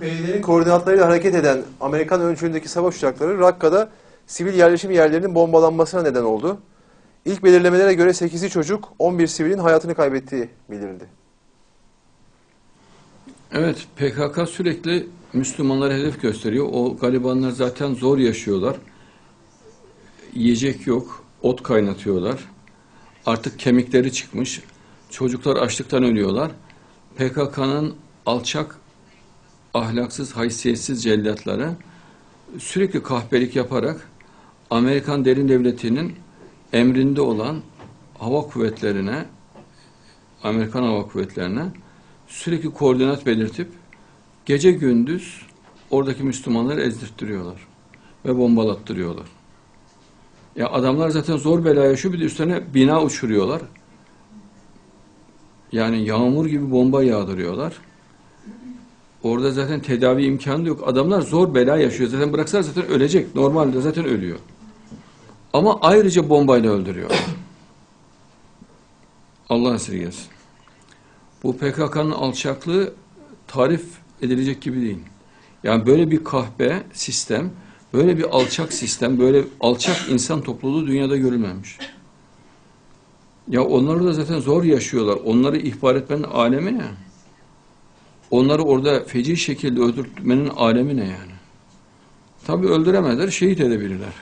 PYD'nin koordinatlarıyla hareket eden Amerikan öncülüğündeki savaş uçakları Rakka'da sivil yerleşim yerlerinin bombalanmasına neden oldu. İlk belirlemelere göre 8'i çocuk, 11 sivilin hayatını kaybettiği bildirildi. Evet, PKK sürekli Müslümanlara hedef gösteriyor. O garibanlar zaten zor yaşıyorlar. Yiyecek yok, ot kaynatıyorlar. Artık kemikleri çıkmış. Çocuklar açlıktan ölüyorlar. PKK'nın alçak, ahlaksız, haysiyetsiz cellatları sürekli kahpelik yaparak Amerikan derin devletinin emrinde olan hava kuvvetlerine, Amerikan hava kuvvetlerine sürekli koordinat belirtip gece gündüz oradaki Müslümanları ezdirttiriyorlar ve bombalattırıyorlar. Ya adamlar zaten zor bela yaşıyor bir de üstüne bina uçuruyorlar. Yani yağmur gibi bomba yağdırıyorlar. Orada zaten tedavi imkanı yok. Adamlar zor bela yaşıyor. Zaten bıraksalar zaten ölecek. Normalde zaten ölüyor. Ama ayrıca bombayla öldürüyor. Allah esirgesin. Bu PKK'nın alçaklığı tarif edilecek gibi değil. Yani böyle bir kahpe sistem, böyle bir alçak sistem, böyle alçak insan topluluğu dünyada görülmemiş. Ya onları da zaten zor yaşıyorlar. Onları ihbar etmenin alemi ne? Onları orada feci şekilde öldürtmenin alemi ne yani? Tabii öldüremezler, şehit edebilirler.